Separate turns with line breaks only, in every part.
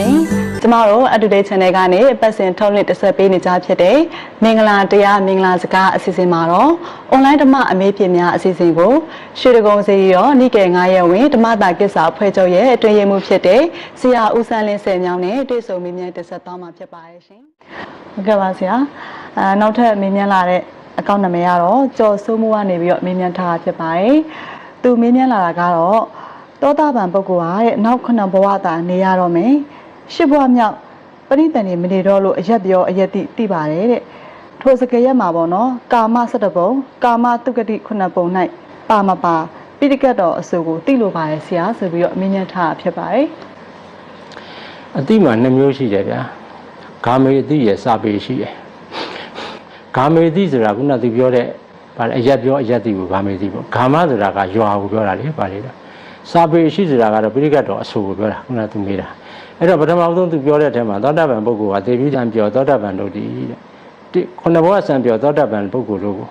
ရှင်။ကျမတို့ Up-to-date Channel ကနေပတ်စဉ်ထုတ်လွှင့်တက်ဆက်ပေးနေကြဖြစ်တဲ့မင်္ဂလာတရားမင်္ဂလာစကားအစီအစဉ်မှာတော့ online ဓမ္မအမေးဖြေများအစီအစဉ်ကိုရွှေဒဂုံစီရောနိကေ9ရက်ဝင်ဓမ္မတာကိစ္စအဖွဲ့ချုပ်ရဲ့အတွင်ရေးမှုဖြစ်တဲ့ဆရာဦးစန်းလင်းဆယ်မြောင်းနဲ့တွေ့ဆုံမေးမြန်းတက်ဆက်သွားမှာဖြစ်ပါတယ်ရှင်။ဟုတ်ကဲ့ပါဆရာ။အဲနောက်ထပ်မေးမြန်းလာတဲ့အကောင့်နံပါတ်ကတော့ကျော်စိုးမှုကနေပြီးတော့မေးမြန်းထားတာဖြစ်ပါတယ်။သူမေးမြန်းလာတာကတော့တောတာပန်ပုဂ္ဂိုလ်ဟာတဲ့နောက်ခုနှစ်ဘဝတာနေရတော့မယ် ရှစ်ဘဝမြောက်ပရိသန်နေမနေတော့လို့အရက်ပြောအရက်တိတိပါတယ်တဲ့ထိုစကရက်မှာပေါ့နော်ကာမ၁၁ဘုံကာမတုဂတိခုနှစ်ပုံ၌ပါမပါပိဋကတ်တော်အစိုးကိုတိလိုပါတယ်ဆရာဆိုပြီးတော့အမြင်ညတ်ထားတာဖြစ်ပါတယ်
အတိမှာနှစ်မျိုးရှိတယ်ဗျာဂါမေအတိရဲ့စာပေရှိတယ်ဂါမေအတိဆိုတာခုနကသူပြောတဲ့ဗာလေအရက်ပြောအရက်တိကိုဂါမေအတိပေါ့ဂါမဆိုတာကရွာကိုပြောတာလေဗာလေတော့စာပေရှိဆိုတာကတော့ပိဋကတ်တော်အဆိုကိုပြောတာခုနကသူမေးတာ အဲ့တော့ပထမဆုံးသူပြောတဲ့အထက်မှာသောတာပန်ပုဂ္ဂိုလ်ကသေပြီးတံပြောသောတာပန်တို့တည်တဲ့ဒီခုနဘဝဆံပြောသောတာပန်ပုဂ္ဂိုလ်တို့ကို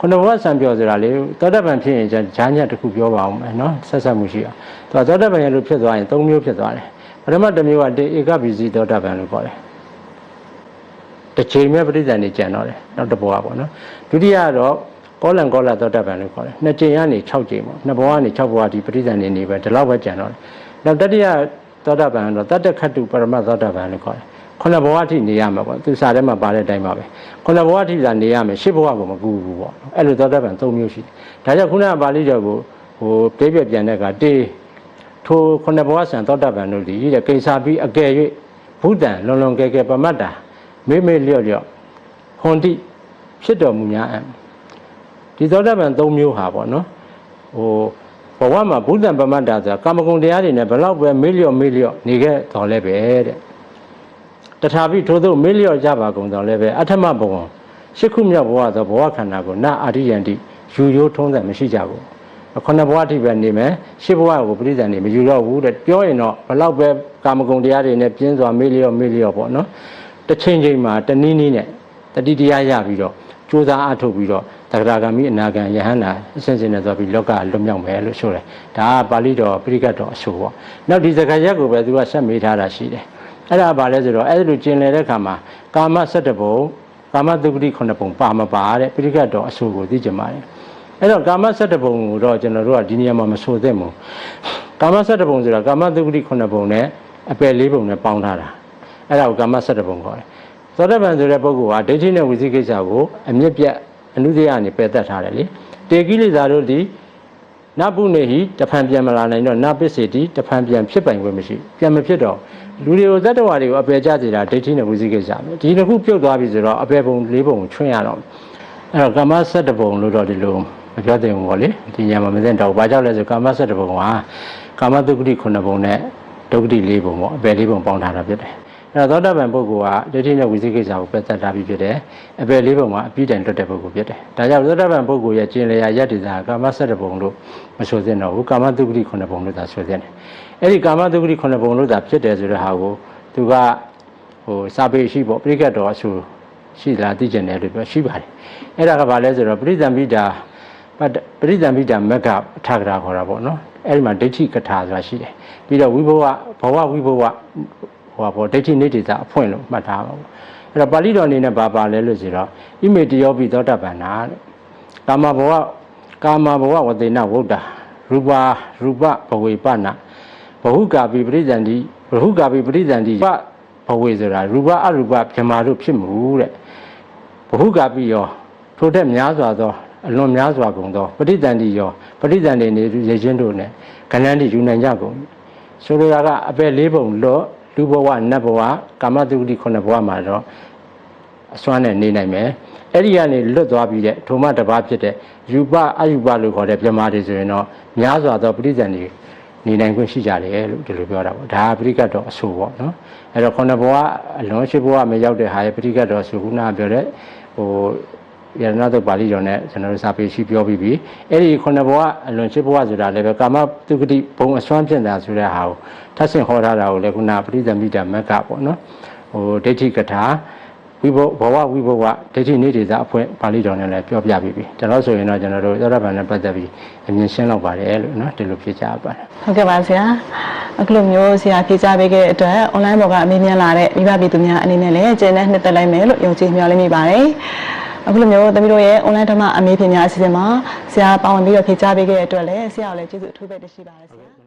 ခုနဘဝဆံပြောဆိုတာလေသောတာပန်ဖြစ်ရင်ဂျာညက်တစ်ခုပြောပါအောင်မယ်နော်ဆက်ဆက်မှုရှိအောင်သူကသောတာပန်ရဲ့လို့ဖြစ်သွားရင်၃မျိုးဖြစ်သွားတယ်ပထမတစ်မျိုးကတေဧကပစ္စည်းသောတာပန်လို့ခေါ်တယ်တစ်ချိန်မဲ့ပဋိသန္ဓေကျန်တော့တယ်နောက်တစ်ဘဝပေါ့နော်ဒုတိယကတော့ကောလံကောလသောတာပန်လို့ခေါ်တယ်နှစ်ချိန်ကနေ6ချိန်ပေါ့နှစ်ဘဝကနေ6ဘဝဒီပဋိသန္ဓေနေပဲဒီလောက်ပဲကျန်တော့တယ်နောက်တတိယ သောတာပန်ကတော့တတ္တခတ္တုပရမတ်သောတာပန်လို့ခေါ်တယ်ခုနဘဝအထိနေရမှာပေါ့သူစာထဲမှာပါတဲ့အတိုင်းပါပဲခုနဘဝအထိသာနေရမယ်ရှစ်ဘဝကိုမကူဘူးပေါ့အဲ့လိုသောတာပန်၃မျိုးရှိတယ်ဒါကြောင့်ခုနကပါဠိတော်ကိုဟိုပြည့်ပြည့်ပြန်တဲ့ကတေထိုခုနှစ်ဘဝဆံသောတာပန်တို့သည်တဲ့ကိစ္စပြီးအကယ်၍ဘုဒ္ဓံလွန်လွန်ကဲကဲပမတ္တာမေမေလျော့လျော့ဟွန်တိဖြစ်တော်မူများအံ့ဒီသောတာပန်၃မျိုးဟာပေါ့နော်ဟို ဘဝမှာဘုဒ္ဓံပမတ္တာဆိုတာကာမဂုဏ်တရားတွေနဲ့ဘလောက်ပဲမေ့လျော့မေ့လျော့နေခဲ့တော်လဲပဲတဲ့တထာပိထို့သောမေ့လျော့ကြပါကုန်တော်လဲပဲအထမဘဝရှစ်ခုမြောက်ဘဝသောဘဝခန္ဓာကိုနအာရိယန္တိယူရိုးထုံးစံမရှိကြဘူးခုနှစ်ဘဝအထိပဲနေမယ်ရှစ်ဘဝကိုပြိဿန်နေမယူတော့ဘူးတဲ့ပြောရင်တော့ဘလောက်ပဲကာမဂုဏ်တရားတွေနဲ့ပြင်းစွာမေ့လျော့မေ့လျော့ပေါ့နော်တစ်ချိန်ချိန်မှာတနည်းနည်းနဲ့တတိတရားရပြီးတော့ကြိုးစားအထုတ်ပြီးတော့ သက္ကရာဂမိအနာဂံယဟန္တာအစဉ်စဉ်နဲ့သွားပြီးလောကလွတ်မြောက်မယ်လို့ဆိုတယ်ဒါကပါဠိတော်ပြိကတ်တော်အဆိုပေါ့နောက်ဒီစကားရက်ကိုပဲသူကဆက်မေးထားတာရှိတယ်အဲ့ဒါဘာလဲဆိုတော့အဲ့ဒီလိုကျင်လည်တဲ့ခါမှာကာမ17ဘုံကာမတုဂတိ9ဘုံပါမပါတဲ့ပြိကတ်တော်အဆိုကိုသိကြပါတယ်အဲ့တော့ကာမ7ဘုံကိုတော့ကျွန်တော်တို့ကဒီနေရာမှာမဆိုသင့်ဘူးကာမ7ဘုံဆိုတာကာမသုဂတိ9ဘုံနဲ့အပယ်4ဘုံနဲ့ပေါင်းထားတာအဲ့ဒါကိုကာမ7ဘုံခေါ်တယ်သောတပန်ဆိုတဲ့ပုဂ္ဂိုလ်ဟာဒိဋ္ဌိနဲ့ဝိသိကိစ္စကိုအမြင့်ပြတ် အနုတရအနေပယ်တတ်ထားတယ်လေတေကိလေသာတို့ဒီနပုနေဟိတဖန်ပြန်မလာနိုင်တော့နပစ္စေတိတဖန်ပြန်ဖြစ်ပိုင်ခွင့်မရှိပြန်မဖြစ်တော့လူတွေကိုသတ္တဝါတွေကိုအပယ်ကြစေတာဒိဋ္ဌိနဲ့ဝိသိကိစ္စပဲဒီတစ်ခုပြုတ်သွားပြီဆိုတော့အပယ်ဘုံ၄ဘုံကိုချွင်းရတော့အဲ့တော့ကာမ7ဘုံလို့တော့ဒီလိုမပြောသင့်ဘူးပေါ့လေဒီညမှာမသိတော့ဘာကြောင့်လဲဆိုကာမ7ဘုံကကာမတုဂတိ9ဘုံနဲ့ဒုဂတိ4ဘုံပေါ့အပယ်4ဘုံပေါင်းထားတာဖြစ်တယ် အဲ့တော့သောတာပန်ပုဂ္ဂိုလ်ကဒိဋ္ဌိနဲ့ဝိသိကိစ္စကိုပယ်သက်ထားပြီးဖြစ်တယ်အပယ်4ဘုံကအပြည့်တိုင်တွတ်တဲ့ပုဂ္ဂိုလ်ဖြစ်တယ်ဒါကြောင့်သောတာပန်ပုဂ္ဂိုလ်ရဲ့ကျင်လျာယတ္တိသာကာမ7ဘုံလို့မဆိုသင့်တော့ဘူးကာမတုဂတိ9ဘုံလို့သာဆိုသင့်တယ်အဲ့ဒီကာမတုဂတိ9ဘုံလို့သာဖြစ်တယ်ဆိုတဲ့ဟာကိုသူကဟိုစာပေရှိပေါ့ပြိကတ်တော်အဆူရှိလားသိကျင်တယ်လို့ပြောရှိပါတယ်အဲ့ဒါကဘာလဲဆိုတော့ပရိသံပိတာပတ္တပရိသံမိတာမက္ကအထာဂရာခေါ်တာပေါ့နော်အဲ့ဒီမှာဒိဋ္ဌိကထာဆိုတာရှိတယ်ပြီးတော့ဝိဘဝဘဝဝိဘဝ ဟိုပါပေါ့ဒိဋ္ဌိနေတိတာအဖွင့်လို့မှတ်ထားပါဘူးအဲ့တော့ပါဠိတော်အနေနဲ့ဘာပါလဲလို့ဆိုတော့ဣမေတယောပိသောတပန္နာတဲ့ကာမဘဝကာမဘဝဝတေနဝုဒ္ဓရူပါရူပဘဝေပနာဘဟုကာပိပရိသန္တိဘဟုကာပိပရိသန္တိပဘဝေဆိုတာရူပအရူပဗြဟ္မာတို့ဖြစ်မှုတဲ့ဘဟုကာပိယောထိုတဲ့များစွာသောအလွန်များစွာကုန်သောပဋိသန္တိယောပဋိသန္တိနေရခြင်းတို့နဲ့ခန္ဓာတိယူနိုင်ကြကုန်ဆိုလိုတာကအပယ်လေးပုံလော့ လူဘဝနတ်ဘဝကာမတုဂတိခုနှစ်ဘဝမှာတော့အစွမ်းနဲ့နေနိုင်မယ်အဲ့ဒီကနေလွတ်သွားပြီးတဲ့ထုံမတစ်ပါးဖြစ်တဲ့ယူပအယူပလို့ခေါ်တဲ့ပြမာတွေဆိုရင်တော့များစွာသောပဋိသန္တိနေနိုင်ခွင့်ရှိကြတယ်လို့ဒီလိုပြောတာပေါ့ဒါကပရိကတ်တော်အဆိုပေါ့နော်အဲ့တော့ခုနှစ်ဘဝအလွန်ရှိဘဝမရောက်တဲ့ဟာရဲ့ပရိကတ်တော်ဆိုခုနကပြောတဲ့ဟို ယရဏတုတ်ပါဠိတော်နဲ့ကျွန်တော်တို့စာပေရှိပြောပြီးပြီအဲ့ဒီခုနှစ်ဘဝအလွန်ရှိဘဝဆိုတာလည်းပဲကာမတုဂတိဘုံအစွမ်းဖြစ်တာဆိုတဲ့ဟာကိုထပ်ဆင့်ဟောထားတာကိုလည်းခုနပရိသမိတာမက္ကပေါ့နော်ဟိုဒိဋ္ဌိကထာဝိဘဘဝဝိဘဝဒိဋ္ဌိနေဒေသအဖွင့်ပါဠိတော်နဲ့လည်းပြောပြပြီးပြီဒါတော့ဆိုရင်တော့ကျွန်တော်တို့သောရဗန်နဲ့ပတ်သက်ပြီးအမြင်ရှင်းလောက်ပါတယ်လို့နော်ဒီလိုဖြစ်ကြပါတယ်
ဟုတ်ကဲ့ပါဆရာအအခုလိုမျိုးဆရာဖြေကြားပေးခဲ့တဲ့အတွက် online ပေါ်ကအမေးမြန်းလာတဲ့မိဘပြည်သူများအနေနဲ့လည်းကျေနပ်နှစ်သက်လိုက်မယ်လို့ယုံကြည်မျှော်လင့်မိပါတယ် အခုလိုမျိုးသမီးတို့ရဲ့ online ဓမ္မအမေးဖြေများအစီအစဉ်မှာဆရာပါဝင်ပြီးတော့ဖြေကြားပေးခဲ့တဲ့အတွက်လည်းဆရာကိုလည်းကျေးဇူးအထူးပဲတင်ရှိပါတယ်ဆရာ